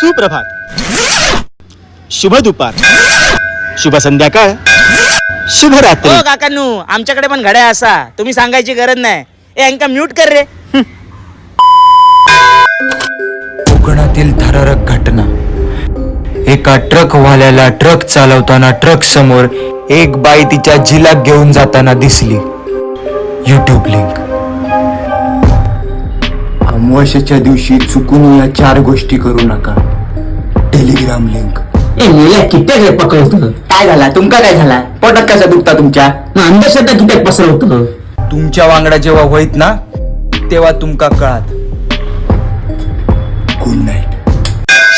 सुप्रभात। शुभ दुपार। शुभ संध्याकाळ। शुभ रात्री। हो काकांनू आमच्याकडे पण घड्या असा. तुम्ही सांगायची गरज नाही. ए अंका म्यूट कर रे. कोकणातील थरारक घटना. एका ट्रकवाल्याला ट्रक चालवताना ट्रक समोर एक बाई तिच्या झिलाक घेऊन जाताना दिसली. युट्यूब लिंक अमावस्याच्या दिवशी चुकून या चार गोष्टी करू नका. टेलिग्राम लिंक ए मेल्या किट्याकडे पकडवतं काय झाला? तुमका काय झाला? पोटात कशा दुखता तुमच्या? अंधश्रद्धा किट्याक पसरवतं? तुमच्या वांगडा जेव्हा होईत ना तेव्हा तुमका कळात. गुड नाईट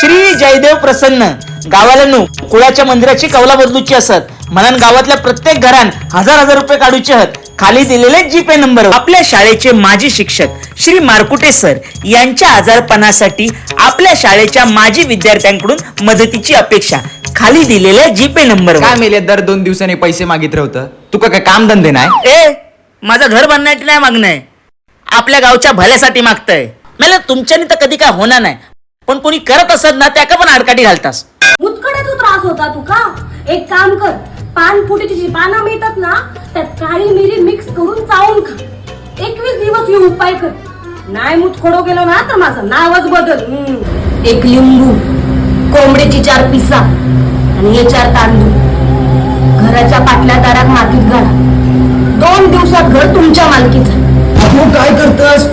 श्री जयदेव प्रसन्न. गावाला नु कुळाच्या मंदिराची कौला बदलूची असत. म्हणून गावातल्या प्रत्येक घरान हजार हजार रुपये काढूचे हत. खाली दिलेले जीपे नंबर आपल्या शाळेचे माजी शिक्षक श्री मारकुटे सर यांच्या आजारपणासाठी आपल्या शाळेच्या माजी विद्यार्थ्यांकडून मदतीची अपेक्षा खाली दिलेल्या जीपे नंबर काय मेले दर दोन दिवसांनी पैसे मागित होतं? तुका काय काम धंदे नाही? ए माझं घर बांधण्यासाठी नाही मागणं आपल्या गावच्या भल्यासाठी मागतंय. मला तुमच्यानी तर कधी काय होणार नाही. पण कोणी करत असत ना त्याका पण आडकाठी घालतास? मुतखड्याचा त्रास होता तू का एक काम कर पान फुटीची जी पानं मिळतात ना त्यात काळी मिरी मिक्स करून चावून खा. एकवीस दिवस हे उपाय कर. नाही मुतखडो गेलो ना तर माझं नावच बदल. एक लिंबू कोंबडीची चार पिसा आणि हे चार तांदूळ. घराच्या पाटल्या दारात मातीत घाला. दोन दिवसात घर तुमच्या मालकीचं. तू काय करतस?